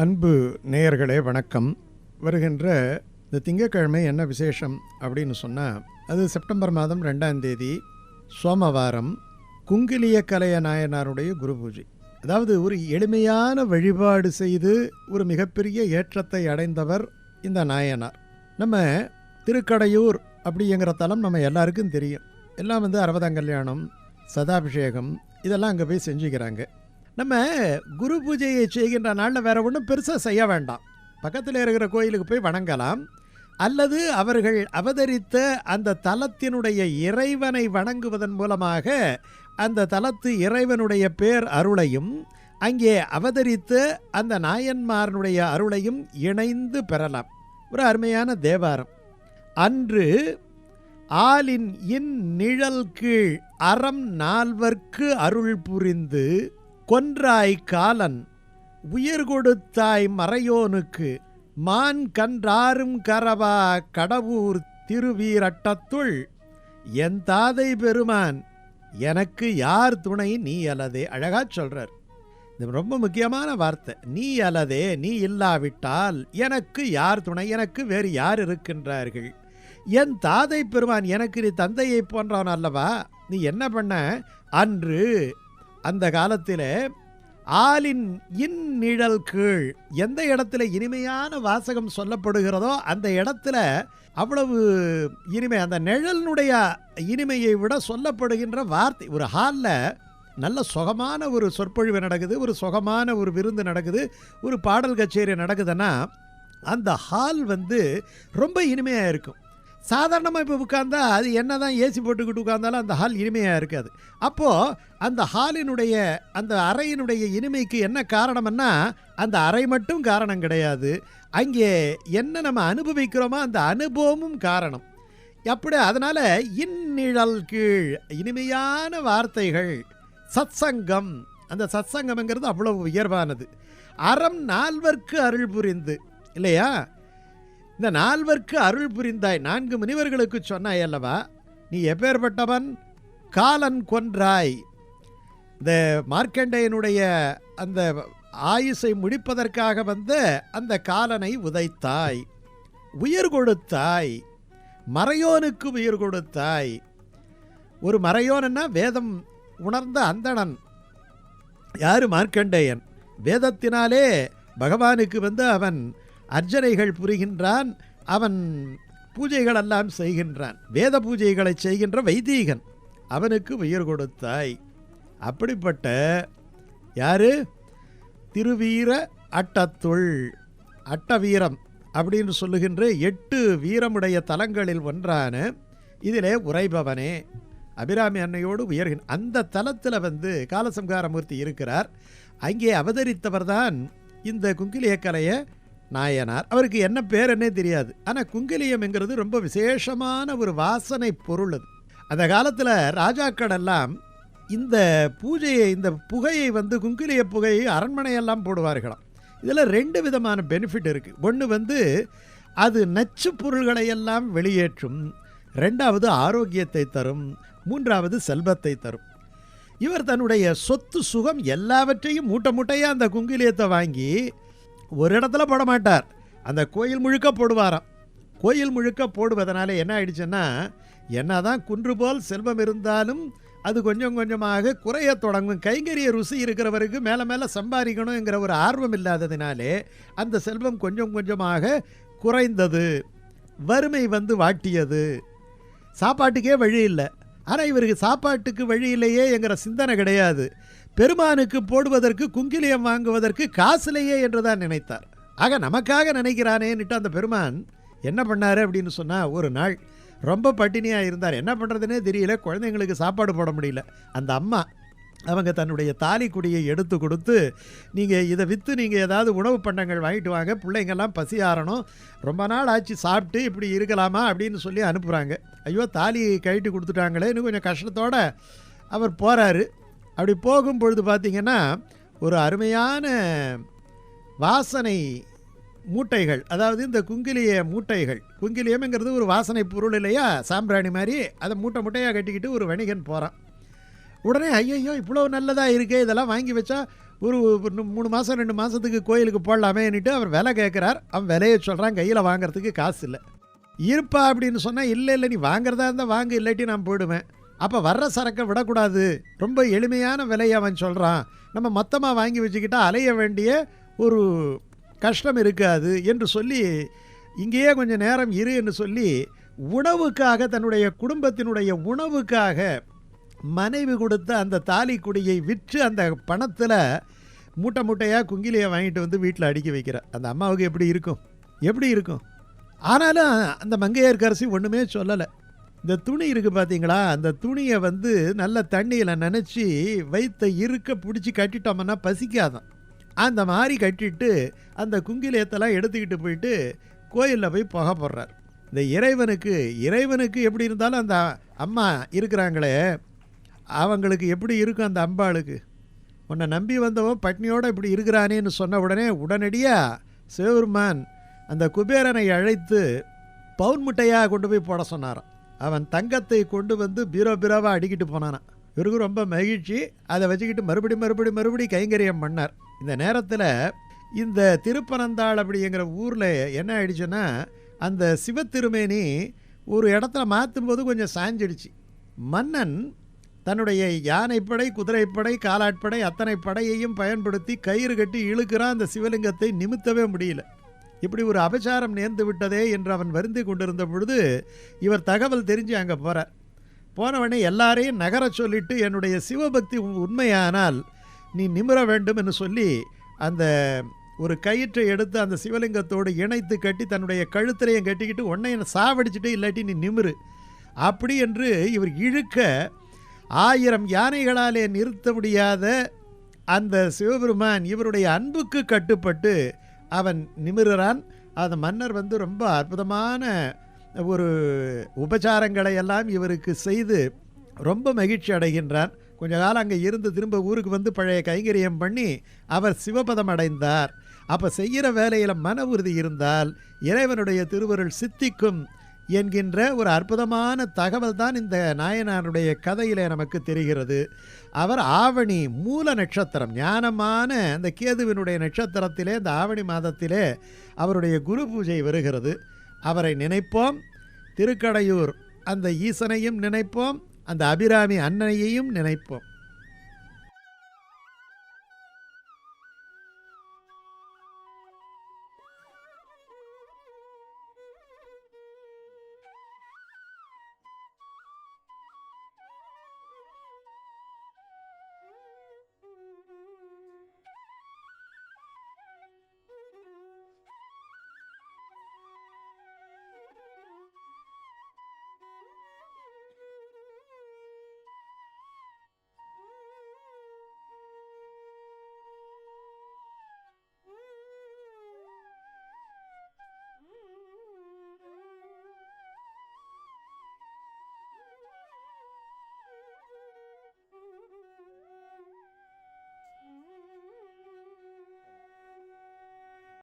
அன்பு நேயர்களே வணக்கம். வருகின்ற இந்த திங்கட்கிழமை என்ன விசேஷம் அப்படின்னு சொன்னால் அது செப்டம்பர் மாதம் ரெண்டாம் தேதி சோமவாரம் குங்கிலிய கலைய நாயனாருடைய குரு பூஜை. அதாவது ஒரு எளிமையான வழிபாடு செய்து ஒரு மிகப்பெரிய ஏற்றத்தை அடைந்தவர் இந்த நாயனார். நம்ம திருக்கடையூர் அப்படிங்கிற தலம் நம்ம எல்லாருக்கும் தெரியும். எல்லாம் வந்து அறுபதாம் கல்யாணம் சதாபிஷேகம் இதெல்லாம் அங்கே போய் செஞ்சுக்கிறாங்க. நம்ம குரு பூஜையை செய்கின்ற நாளில் வேறு ஒன்றும் பெருசாக செய்ய வேண்டாம். பக்கத்தில் இருக்கிற கோயிலுக்கு போய் வணங்கலாம். அல்லது அவர்கள் அவதரித்த அந்த தலத்தினுடைய இறைவனை வணங்குவதன் மூலமாக அந்த தலத்து இறைவனுடைய பேர் அருளையும் அங்கே அவதரித்த அந்த நாயன்மாரனுடைய அருளையும் இணைந்து பெறலாம். ஒரு அருமையான தேவாரம். அன்று ஆலின் இன் நிழல் கீழ் அறம் நால்வர்க்கு அருள் புரிந்து கொன்றாய் காலன் உயிர் கொடுத்தாய் மறையோனுக்கு மான் கன்றாரும் கரவா கடவுர் திருவீரட்டத்துள் என் தாதை பெருமான் எனக்கு யார் துணை? நீ அல்லதே அழகா சொல்றார். இது ரொம்ப முக்கியமான வார்த்தை. நீ அல்லதே நீ இல்லாவிட்டால் எனக்கு யார் துணை? எனக்கு வேறு யார் இருக்கின்றார்கள்? என் தாதை பெருமான் எனக்கு நீ தந்தையை போன்றவன் அல்லவா? நீ என்ன பண்ண? அன்று அந்த காலத்தில் ஆலின் இன் நிழல் கீழ் எந்த இடத்துல இனிமையான வாசகம் சொல்லப்படுகிறதோ அந்த இடத்துல அவ்வளவு இனிமை அந்த நிழலினுடைய இனிமையை விட சொல்லப்படுகின்ற வார்த்தை ஒரு ஹாலில் நல்ல சுகமான ஒரு சொற்பொழிவு நடக்குது ஒரு சுகமான ஒரு விருந்து நடக்குது ஒரு பாடல் கச்சேரி நடக்குதுன்னா அந்த ஹால் வந்து ரொம்ப இனிமையாக இருக்கும். சாதாரணமாக இப்போ உட்காந்தா அது என்ன தான் ஏசி போட்டுக்கிட்டு உட்காந்தாலும் அந்த ஹால் இனிமையாக இருக்காது. அப்போது அந்த ஹாலினுடைய அந்த அறையினுடைய இனிமைக்கு என்ன காரணம்னா அந்த அறை மட்டும் காரணம் கிடையாது. அங்கே என்ன நம்ம அனுபவிக்கிறோமோ அந்த அனுபவமும் காரணம். அப்படி அதனால் இந்நிழல் கீழ் இனிமையான வார்த்தைகள் சத்சங்கம் அந்த சத்சங்கம்ங்கிறது அவ்வளோ உயர்வானது. அறம் நால்வர்க்கு அருள் புரிந்து இல்லையா? இந்த நால்வர்க்கு அருள் புரிந்தாய். நான்கு முனிவர்களுக்கு சொன்னாய் அல்லவா? நீ எப்பேற்பட்டவன் காலன் கொன்றாய். இந்த மார்க்கண்டேயனுடைய அந்த ஆயுசை முடிப்பதற்காக வந்த அந்த காலனை உதைத்தாய். உயிர் கொடுத்தாய். மறையோனுக்கு உயிர் கொடுத்தாய். ஒரு மறையோன்னா வேதம் உணர்ந்த அந்தணன். யாரு? மார்க்கண்டேயன். வேதத்தினாலே பகவானுக்கு வந்து அவன் அர்ச்சனைகள் புரிகின்றான் அவன் பூஜைகள் எல்லாம் செய்கின்றான். வேத பூஜைகளை செய்கின்ற வைதீகன் அவனுக்கு உயிர் கொடுத்தாய். அப்படிப்பட்ட யாரு? திருவீர அட்டத்துள் அட்டவீரம் அப்படின்னு சொல்லுகின்ற எட்டு வீரமுடைய தலங்களில் ஒன்றான இதிலே உரைபவனே அபிராமி அன்னையோடு உயர்கின் அந்த தலத்தில் வந்து காலசம்காரமூர்த்தி இருக்கிறார். அங்கே அவதரித்தவர் தான் இந்த குங்கிலியக்கலையை நாயனார். அவருக்கு என்ன பேர் என்னே தெரியாது. ஆனால் குங்கிலியம்ங்கிறது ரொம்ப விசேஷமான ஒரு வாசனை பொருள் அது. அந்த காலத்தில் ராஜாக்கடெல்லாம் இந்த பூஜையை இந்த புகையை வந்து குங்கிலிய புகையை அரண்மனையெல்லாம் போடுவார்களாம். இதில் ரெண்டு விதமான பெனிஃபிட் இருக்குது ஒன்று வந்து அது நச்சு பொருள்களை எல்லாம் வெளியேற்றும் ரெண்டாவது ஆரோக்கியத்தை தரும் மூன்றாவது செல்வத்தை தரும். இவர் தன்னுடைய சொத்து சுகம் எல்லாவற்றையும் மூட்டை மூட்டையாக அந்த குங்கிலியத்தை வாங்கி ஒரு இடத்துல போட மாட்டார் அந்த கோயில் முழுக்க போடுவாராம். கோயில் முழுக்க போடுவதனால என்ன ஆயிடுச்சுன்னா என்னதான் குன்று போல் செல்வம் இருந்தாலும் அது கொஞ்சம் கொஞ்சமாக குறைய தொடங்கும். கைங்கரிய ருசி இருக்கிறவருக்கு மேலே மேலே சம்பாதிக்கணுங்கிற ஒரு ஆர்வம் இல்லாததினாலே அந்த செல்வம் கொஞ்சம் கொஞ்சமாக குறைந்தது. வறுமை வந்து வாட்டியது. சாப்பாட்டுக்கே வழி இல்லை. ஆனால் இவருக்கு சாப்பாட்டுக்கு வழி இல்லையே என்கிற சிந்தனை கிடையாது. பெருமானுக்கு போடுவதற்கு குங்கிலியம் வாங்குவதற்கு காசுலையே என்றுதான் நினைத்தார். ஆக நமக்காக நினைக்கிறானேன்னுட்டு அந்த பெருமான் என்ன பண்ணார் அப்படின்னு சொன்னால் ஒரு நாள் ரொம்ப பட்டினியாக இருந்தார். என்ன பண்ணுறதுனே தெரியல குழந்தைங்களுக்கு சாப்பாடு போட முடியல. அந்த அம்மா அவங்க தன்னுடைய தாலி குடியை எடுத்து கொடுத்து நீங்கள் இதை விற்று நீங்கள் ஏதாவது உணவு பண்டங்கள் வாங்கிட்டு வாங்க பிள்ளைங்கெல்லாம் பசி ஆறணும் ரொம்ப நாள் ஆச்சு சாப்பிட்டு இப்படி இருக்கலாமா? அப்படின்னு சொல்லி அனுப்புகிறாங்க ஐயோ தாலி கழட்டி கொடுத்துட்டாங்களே இன்னும் கொஞ்சம் கஷ்டத்தோடு அவர் போகிறாரு அப்படி போகும் பொழுது பார்த்திங்கன்னா ஒரு அருமையான வாசனை மூட்டைகள் அதாவது இந்த குங்கிலிய மூட்டைகள் குங்கிலியம்ங்கிறது ஒரு வாசனை பொருள் இல்லையா? சாம்பிராணி மாதிரி அதை மூட்டை மூட்டையாக கட்டிக்கிட்டு ஒரு வணிகன் போகிறான் உடனே ஐயையோ இவ்வளோ நல்லதாக இருக்கே இதெல்லாம் வாங்கி வச்சா ஒரு ஒரு மூணு மாதம் ரெண்டு மாதத்துக்கு கோயிலுக்கு போடலாமேன்னுட்டு அவர் விலை கேட்குறார் அவன் விலையை சொல்கிறான் கையில் வாங்குறதுக்கு காசு இல்லை. இருப்பா அப்படின்னு சொன்னால் இல்லை இல்லை நீ வாங்குறதா இருந்தால் வாங்க இல்லாட்டி நான் போயிடுவேன் அப்போ வர்ற சரக்கை விடக்கூடாது. ரொம்ப எளிமையான விலையை அவன் சொல்கிறான் நம்ம மொத்தமாக வாங்கி வச்சுக்கிட்டா அலைய வேண்டிய ஒரு கஷ்டம் இருக்காது என்று சொல்லி இங்கேயே கொஞ்சம் நேரம் இரு என்று சொல்லி உணவுக்காக தன்னுடைய குடும்பத்தினுடைய உணவுக்காக மனைவி கொடுத்த அந்த தாலி குடியை விற்று அந்த பணத்தில் மூட்டை மூட்டையாக குங்கிலியை வாங்கிட்டு வந்து வீட்டில் அடுக்கி வைக்கிறார் அந்த அம்மாவுக்கு எப்படி இருக்கும்? எப்படி இருக்கும்? ஆனாலும் அந்த மங்கையர்க்கரசி ஒன்றுமே சொல்லலை. இந்த துணி இருக்குது பார்த்தீங்களா அந்த துணியை வந்து நல்ல தண்ணியில் நினச்சி வைத்த இருக்க பிடிச்சி கட்டிட்டோம்னா பசிக்காதான் அந்த மாதிரி கட்டிட்டு அந்த குங்கிலியத்தெல்லாம் எடுத்துக்கிட்டு போயிட்டு கோயிலில் போய் புகை போடுறார். இந்த இறைவனுக்கு இறைவனுக்கு எப்படி இருந்தாலும் அந்த அம்மா இருக்கிறாங்களே அவங்களுக்கு எப்படி இருக்கும் அந்த அம்பாளுக்கு? உன்னை நம்பி வந்தவன் பட்னியோடு இப்படி இருக்கிறானேன்னு சொன்ன உடனே உடனடியாக சிவபெருமான் அந்த குபேரனை அழைத்து பவுன் முட்டையாக கொண்டு போய் போட சொன்னாராம். அவன் தங்கத்தை கொண்டு வந்து பீரோ பீரோவாக அடிக்கிட்டு போனானான் இவருக்கு ரொம்ப மகிழ்ச்சி. அதை வச்சுக்கிட்டு மறுபடி மறுபடி மறுபடி கைங்கரியம் பண்ணார். இந்த நேரத்தில் இந்த திருப்பனந்தாள் அப்படிங்கிற ஊரில் என்ன ஆயிடுச்சுன்னா அந்த சிவத்திருமேனி ஒரு இடத்துல மாற்றும் போது கொஞ்சம் சாஞ்சிடுச்சு. மன்னன் தன்னுடைய யானைப்படை குதிரைப்படை காலாட்படை அத்தனை படையையும் பயன்படுத்தி கயிறு கட்டி இழுக்கிறான். அந்த சிவலிங்கத்தை நிமித்தவே முடியல. இப்படி ஒரு அபச்சாரம் நேர்ந்து விட்டதே என்று அவன் வருந்தி கொண்டிருந்த பொழுது இவர் தகவல் தெரிஞ்சு அங்கே போகிறார் போனவனே எல்லாரையும் நகரச் சொல்லிட்டு என்னுடைய சிவபக்தி உண்மையானால் நீ நிமிர வேண்டும் என்று சொல்லி அந்த ஒரு கயிற்றை எடுத்து அந்த சிவலிங்கத்தோடு இணைத்து கட்டி தன்னுடைய கழுத்திலையும் கட்டிக்கிட்டு உன்னைய சாவடிச்சுட்டு இல்லாட்டி நீ நிமிரு. அப்படி என்று இவர் இழுக்க ஆயிரம் யானைகளாலே நிறுத்த முடியாத அந்த சிவபெருமான் இவருடைய அன்புக்கு கட்டுப்பட்டு அவன் நிமிருறான் அந்த மன்னர் வந்து ரொம்ப அற்புதமான ஒரு உபச்சாரங்களை எல்லாம் இவருக்கு செய்து ரொம்ப மகிழ்ச்சி அடைகின்றான். கொஞ்ச காலம் அங்கே இருந்து திரும்ப ஊருக்கு வந்து பழைய கைங்கரியம் பண்ணி அவர் சிவபதம் அடைந்தார். அப்போ செய்கிற வேலையில் மன உறுதி இருந்தால் இறைவனுடைய திருவருள் சித்திக்கும் என்கின்ற ஒரு அற்புதமான தகவல் தான் இந்த நாயனாருடைய கதையிலே நமக்கு தெரிகிறது. அவர் ஆவணி மூல நட்சத்திரம் ஞானமான அந்த கேதுவினுடைய நட்சத்திரத்திலே இந்த ஆவணி மாதத்திலே அவருடைய குரு பூஜை வருகிறது. அவரை நினைப்போம். திருக்கடையூர் அந்த ஈசனையும் நினைப்போம். அந்த அபிராமி அன்னையையும் நினைப்போம்.